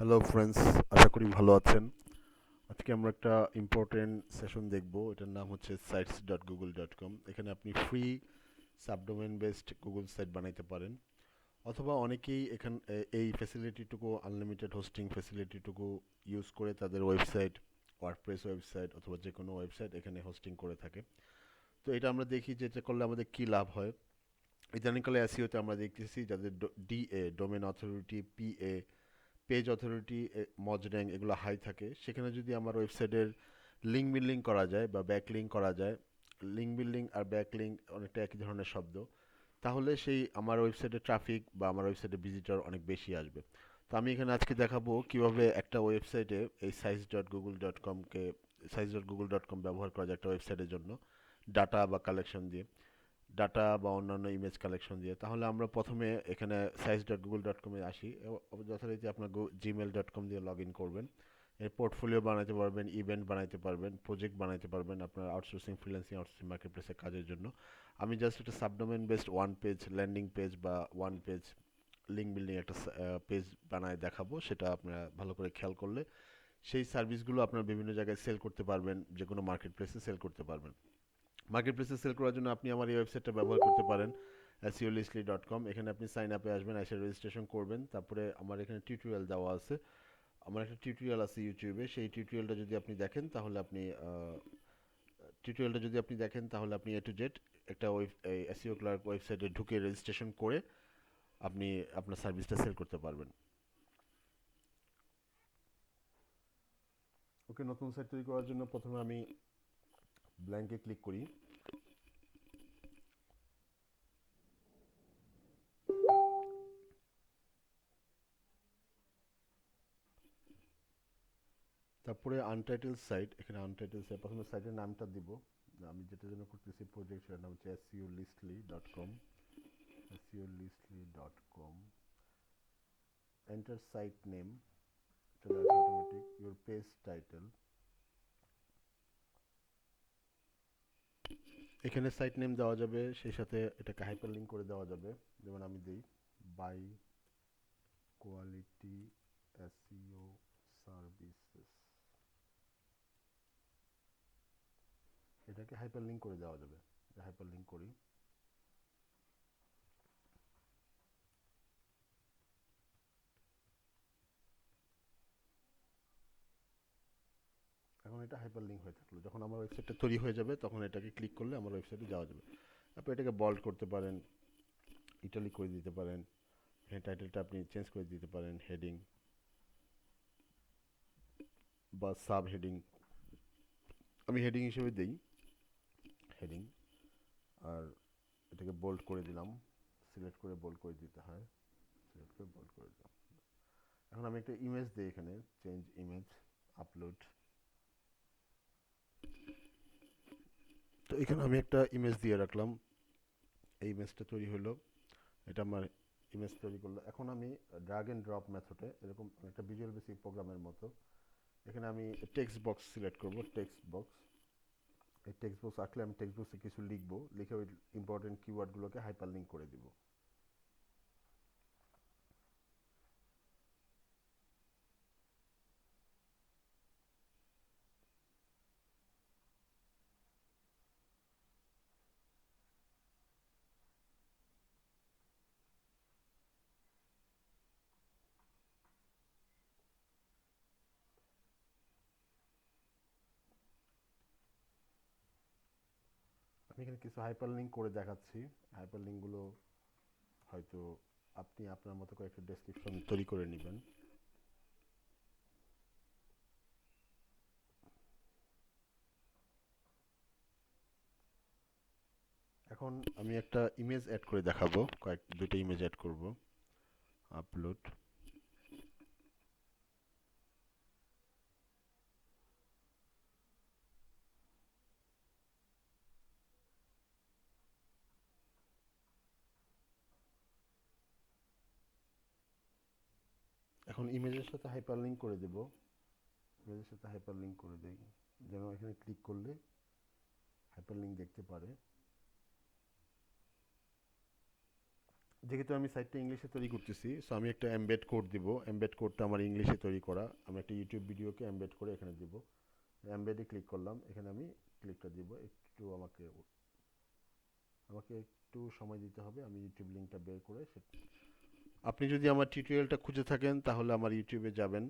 Hello friends আশা করি ভালো আছেন। আজকে আমরা একটা ইম্পর্টেন্ট সেশন দেখব। এটার নাম হচ্ছে sites dot Google dot com এখানে আপনি free subdomain based Google site বানাইতে পারেন। অথবা অনেকেই এখান এই ফ্যাসিলিটিটুকু আনলিমিটেড হোস্টিং ফ্যাসিলিটিটুকু ইউজ করে তাদের ওয়েবসাইট ওয়ার্ডপ্রেস ওয়েবসাইট অথবা যে কোনো ওয়েবসাইট এখানে হোস্টিং করে থাকে। তো এটা আমরা দেখি যে এটা করলে আমাদের কী লাভ হয়। ইদানিংকালে এসিওতে আমরা দেখতেছি যাদের DA domain authority PA page authority Moz rank এগুলো হাই থাকে। সেখানে যদি আমার ওয়েবসাইটের লিঙ্ক বিল্ডিং করা যায় বা ব্যাক লিঙ্ক করা যায় লিঙ্ক বিল্ডিং আর ব্যাক লিঙ্ক অনেকটা একই ধরনের শব্দ, তাহলে সেই আমার ওয়েবসাইটে ট্রাফিক বা আমার ওয়েবসাইটে ভিজিটর অনেক বেশি আসবে। তো আমি এখানে আজকে দেখাবো কীভাবে একটা ওয়েবসাইটে এই সাইজ ডট গুগল ডট কমকে সাইজ ডট গুগল ডট কম ব্যবহার করা যায় একটা ওয়েবসাইটের জন্য ডাটা বা কালেকশন দিয়ে। ডাটা বা অন্যান্য ইমেজ কালেকশন দিয়ে, তাহলে আমরা প্রথমে এখানে সাইজ ডট গুগল ডট কমে আসি। যথারীতি আপনার জিমেল ডট কম দিয়ে লগ ইন করবেন। এর পোর্টফোলিও বানাতে পারবেন ইভেন্ট বানাতে পারবেন প্রজেক্ট বানাতে পারবেন আপনার আউটসোর্সিং ফ্রিল্যান্সিং আউটসোর্সিং মার্কেট প্লেসের কাজের জন্য। আমি জাস্ট একটা subdomain based one page landing page বা ওয়ান পেজ লিঙ্ক বিল্ডিং একটা পেজ বানায় দেখাবো, সেটা আপনারা ভালো করে খেয়াল করলে। সেই সার্ভিসগুলো আপনারা বিভিন্ন জায়গায় সেল করতে পারবেন যে কোনো মার্কেট প্লেসে সেল করতে পারবেন। মার্কেট প্লেসে সেল করার জন্য আপনি আমার এই ওয়েবসাইটটা ব্যবহার করতে পারেন সিওলিসলি ডট কম এখানে আপনি সাইন আপে আসবেন, এসে রেজিস্ট্রেশন করবেন, তারপরে আমার এখানে টিউটোরিয়াল দেওয়া আছে। আমার একটা টিউটোরিয়াল আছে ইউটিউবে সেই টিউটোরিয়ালটা যদি আপনি দেখেন, তাহলে আপনি টিউটোরিয়ালটা যদি আপনি দেখেন, তাহলে আপনি এ টু জেড একটা ওয়েব এসিও ক্লার্ক ওয়েবসাইটে ঢুকে রেজিস্ট্রেশন করে আপনি আপনার সার্ভিসটা সেল করতে পারবেন। ওকে নতুন সাইট তৈরি করার জন্য প্রথমে আমি ব্ল্যাঙ্কে ক্লিক করি। তারপরে আনটাইটেল সাইট এখানে আনটাইটেল সাইট প্রথমে সাইটের নামটা দিব। আমি যেটা জন্য করতেছি প্রজেক্ট সেটার নাম হচ্ছে SEO listly dot com SEO listly dot com enter site name চলে আসে অটোমেটিক ইউর পেজ টাইটেল এখানে সাইট নেম দেওয়া যাবে, সেই সাথে এটাকে হাইপার লিঙ্ক করে দেওয়া যাবে। যেমন আমি দিই বাই কোয়ালিটি এসইও সার্ভিসেস এটাকে হাইপার লিঙ্ক করে দেওয়া যাবে। হাইপার লিঙ্ক করি এখন এটা হাইপার লিঙ্ক হয়ে থাকল। যখন আমার ওয়েবসাইটটা তৈরি হয়ে যাবে, তখন এটাকে ক্লিক করলে আমার ওয়েবসাইটে যাওয়া যাবে। আপনি এটাকে বল্ড করতে পারেন ইটালি করে দিতে পারেন হ্যাঁ টাইটেলটা আপনি চেঞ্জ করে দিতে পারেন হেডিং বা সাব হেডিং আমি হেডিং হিসেবে দিই হেডিং আর এটাকে বোল্ড করে দিলাম সিলেক্ট করে বোল্ড করে দিতে হয় সিলেক্ট করে বোল্ড করে দিলাম। এখন আমি একটা ইমেজ দিই এখানে চেঞ্জ ইমেজ আপলোড তো এখানে আমি একটা ইমেজ দিয়ে রাখলাম। এই ইমেজটা তৈরি হলো। এটা আমার ইমেজ তৈরি করল। এখন আমি ড্রাগ অ্যান্ড ড্রপ মেথডে এরকম একটা ভিজুয়াল বেসিক প্রোগ্রামের মতো, এখানে আমি টেক্সট বক্স সিলেক্ট করব টেক্সট বক্স এই টেক্সট বক্স আঁকলে আমি টেক্সট বক্সে কিছু লিখব, লিখে ওই ইম্পর্টেন্ট কিওয়ার্ডগুলোকে হাইপার লিঙ্ক করে দিব। আমি এখানে কিছু হাইপার লিঙ্ক করে দেখাচ্ছি। হাইপার লিঙ্কগুলো হয়তো আপনি আপনার মতো করে একটা ডেসক্রিপশন তৈরি করে নেবেন। এখন আমি একটা ইমেজ অ্যাড করে দেখাবো। কয়েক দুটো ইমেজ অ্যাড করব। আপলোড এখন ইমেজের সাথে হাইপার লিঙ্ক করে দেব। ইমেজের সাথে হাইপার লিঙ্ক করে দেই। যেন এখানে ক্লিক করলে হাইপার লিঙ্ক দেখতে পারে। যেহেতু আমি সাইটটা ইংলিশে তৈরি করতেছি সো আমি একটা এমবেড কোড দিব। এমবেড কোডটা আমার ইংলিশে তৈরি করা। আমি একটা ইউটিউব ভিডিওকে এমবেড করে এখানে দিব। এমবেডে ক্লিক করলাম। এখানে আমি ক্লিকটা দিব। একটু আমাকে আমাকে একটু সময় দিতে হবে। আমি ইউটিউব লিঙ্কটা বের করে সে আপনি যদি আমার টিউটোরিয়ালটা খুঁজে থাকেন, তাহলে আমার ইউটিউবে যাবেন।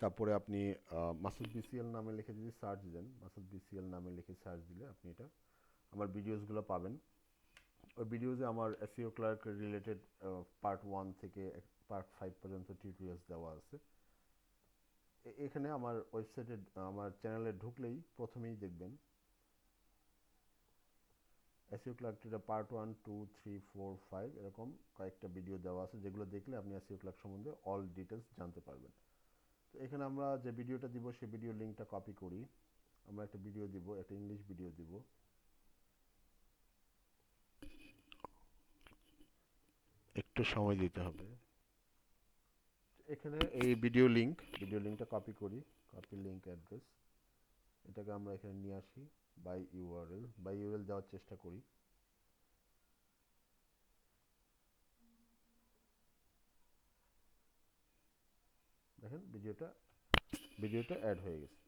তারপরে আপনি মাসুদ বিসিএল নামে লিখে যদি সার্চ দেন মাসুদ বিসিএল নামে লিখে সার্চ দিলে আপনি এটা, আমার ভিডিওসগুলো পাবেন। ওই ভিডিওতে আমার SEO clerk related part one থেকে পার্ট ফাইভ পর্যন্ত টিউটোরিয়ালস দেওয়া আছে। এখানে আমার ওয়েবসাইটে আমার চ্যানেলে ঢুকলেই প্রথমেই দেখবেন SEO ক্লার্কটিটা part one two three four five এরকম কয়েকটা ভিডিও দেওয়া আছে, যেগুলো দেখলে আপনি এসিও ক্লার্ক সম্বন্ধে অল ডিটেলস জানতে পারবেন। তো এখানে আমরা যে ভিডিওটা দিব সেই ভিডিও লিঙ্কটা কপি করি। আমরা একটা ভিডিও দিব, একটা ইংলিশ ভিডিও দিব। একটু সময় দিতে হবে। এখানে এই ভিডিও লিঙ্ক ভিডিও লিংকটা কপি করি কপি লিংক অ্যাড্রেস এটাকে আমরা এখানে নিয়ে আসি। বাই ইউআরএল বাই ইউআরএল দেওয়ার চেষ্টা করি। দেখেন, ভিডিওটা ভিডিওটা অ্যাড হয়ে গেছে।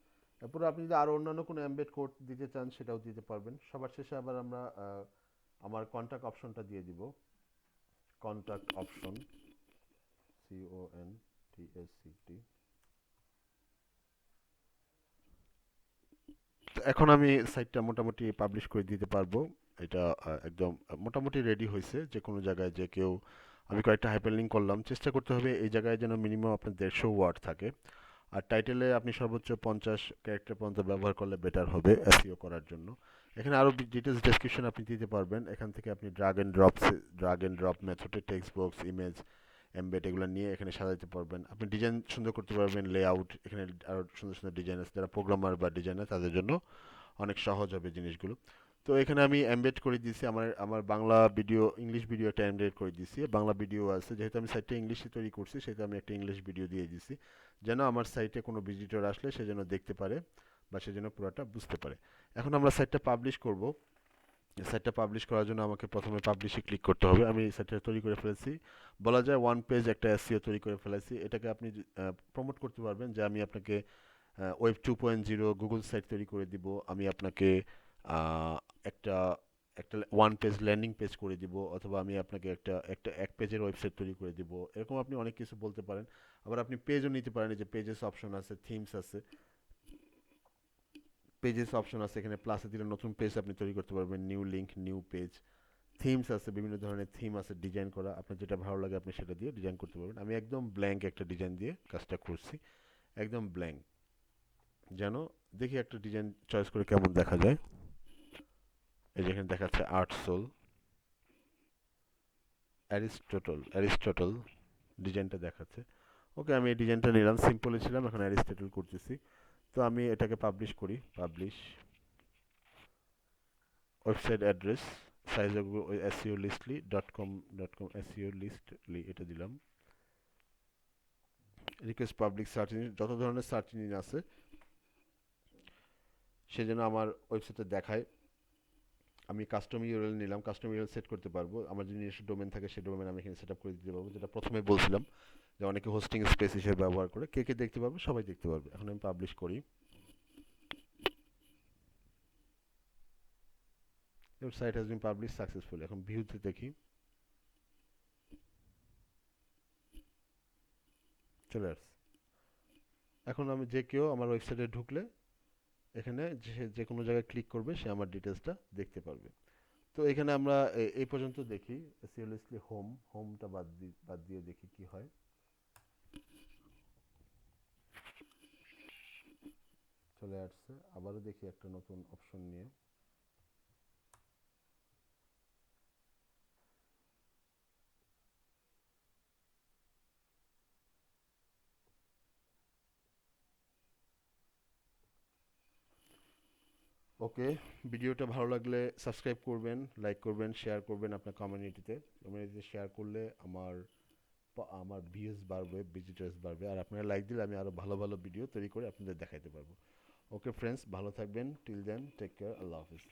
তারপরে আপনি যদি আরও অন্যান্য কোনো এমবেড কোড দিতে চান, সেটাও দিতে পারবেন। সবার শেষে আবার আমরা আমার কন্ট্যাক্ট অপশনটা দিয়ে দিব। Contact option C O N T এখন আমি সাইটটা মোটামুটি পাবলিশ করে দিতে পারব। এটা একদম মোটামুটি রেডি হয়েছে যে কোনো জায়গায় যে কেউ, আমি কয়েকটা হাইপারলিঙ্ক করলাম। চেষ্টা করতে হবে এই জায়গায় যেন মিনিমাম আপনার দেড়শো ওয়ার্ড থাকে। আর টাইটেলে আপনি সর্বোচ্চ পঞ্চাশ ক্যারেক্টার পর্যন্ত ব্যবহার করলে বেটার হবে এসইও করার জন্য। এখানে আরও ডিটেলস ডেসক্রিপশন আপনি দিতে পারবেন। এখান থেকে আপনি drag and drop drag and drop মেথডে টেক্সট বক্স ইমেজ এমবেড এগুলো নিয়ে এখানে সাজাতে পারবেন। আপনি ডিজাইন সুন্দর করতে পারবেন লেআউট এখানে আরও সুন্দর সুন্দর ডিজাইন আছে যারা প্রোগ্রামার বা ডিজাইনার তাদের জন্য অনেক সহজ হবে জিনিসগুলো। তো এখানে আমি এমবেড করে দিয়েছি, আমার আমার বাংলা ভিডিও ইংলিশ ভিডিও একটা এমবেড করে দিয়েছি। বাংলা ভিডিও আছে, যেহেতু আমি সাইটটা ইংলিশে তৈরি করছি, সেহেতু আমি একটা ইংলিশ ভিডিও দিয়ে দিয়েছি। যেন আমার সাইটে কোনো ভিজিটর আসলে সে যেন দেখতে পারে বা সে যেন পুরোটা বুঝতে পারে। এখন আমরা সাইটটা পাবলিশ করব। সাইটটা পাবলিশ করার জন্য আমাকে প্রথমে পাবলিশে ক্লিক করতে হবে। আমি সাইটটা তৈরি করে ফেলেছি। বলা যায় ওয়ান পেজ একটা এসিও তৈরি করে ফেলেছি। এটাকে আপনি প্রমোট করতে পারবেন যে আমি আপনাকে web two point zero Google site তৈরি করে দিব। আমি আপনাকে একটা একটা ওয়ান পেজ ল্যান্ডিং পেজ করে দিব। অথবা আমি আপনাকে একটা একটা এক পেজের ওয়েবসাইট তৈরি করে দিব। এরকম আপনি অনেক কিছু বলতে পারেন। আবার আপনি পেজও নিতে পারেন। যে পেজেস অপশন আছে থিমস আছে। পেজেস অপশন আছে, এখানে প্লাসে দিলে নতুন পেজ আপনি তৈরি করতে পারবেন new link new page themes আছে, বিভিন্ন ধরনের থিম আছে ডিজাইন করা, আপনার যেটা ভালো লাগে আপনি সেটা দিয়ে ডিজাইন করতে পারবেন। আমি একদম ব্ল্যাঙ্ক একটা ডিজাইন দিয়ে কাজটা করছি, একদম ব্ল্যাঙ্ক যেন দেখি একটা ডিজাইন চয়েস করে কেমন দেখা যায়। এই যেখানে দেখাচ্ছে আর্ট সোল অ্যারিস্টটল অ্যারিস্টটল ডিজাইনটা দেখাচ্ছে। ওকে আমি এই ডিজাইনটা নিলাম সিম্পলে ছিলাম, এখন অ্যারিস্টটল করতেছি। তো আমি এটাকে পাবলিশ করি publish website address size SEO listly dot com dot com SEO listly এটা দিলাম। রিকোয়েস্ট পাবলিক সার্চ ইঞ্জিন যত ধরনের সার্চ ইঞ্জিন আছে সেজন্য আমার ওয়েবসাইটে দেখায়। আমি কাস্টম ইউআরএল নিলাম কাস্টম ইউআরএল সেট করতে পারব। আমার যে নিজস্ব ডোমেন থাকে সেই ডোমেন আমি এখানে সেট আপ করে দিতে পারব। যেটা প্রথমে বলছিলাম যে অনেকে হোস্টিং স্পেস হিসেবে ব্যবহার করে, কে কে দেখতে পারবে সবাই দেখতে পারবে। এখন আমি পাবলিশ করি। site has been published successfully. এখন ভিউতে দেখি। চলে আসছে। এখন আমি যে কেউ আমার ওয়েবসাইটে ঢুকলে এখানে যে যে কোনো জায়গায় ক্লিক করবে, সে আমার ডিটেলসটা দেখতে পারবে। তো এখানে আমরা এই পর্যন্ত দেখি সিরিয়াসলি হোম হোমটা বাদ দিয়ে বাদ দিয়ে দেখি কি হয়। চলে আসছে, আবারও দেখি একটা নতুন অপশন নিয়ে। ওকে, ভিডিওটা ভালো লাগলে সাবস্ক্রাইব করবেন, লাইক করবেন, শেয়ার করবেন আপনার কমিউনিটিতে। কমিউনিটিতে শেয়ার করলে আমার আমার ভিউজ বাড়বে ভিজিটার্স বাড়বে। আর আপনারা লাইক দিলে আমি আরও ভালো ভালো ভিডিও তৈরি করে আপনাদের দেখাইতে পারব। ওকে ফ্রেন্ডস ভালো থাকবেন। টিল দেন টেক কেয়ার আল্লাহ হাফিজ।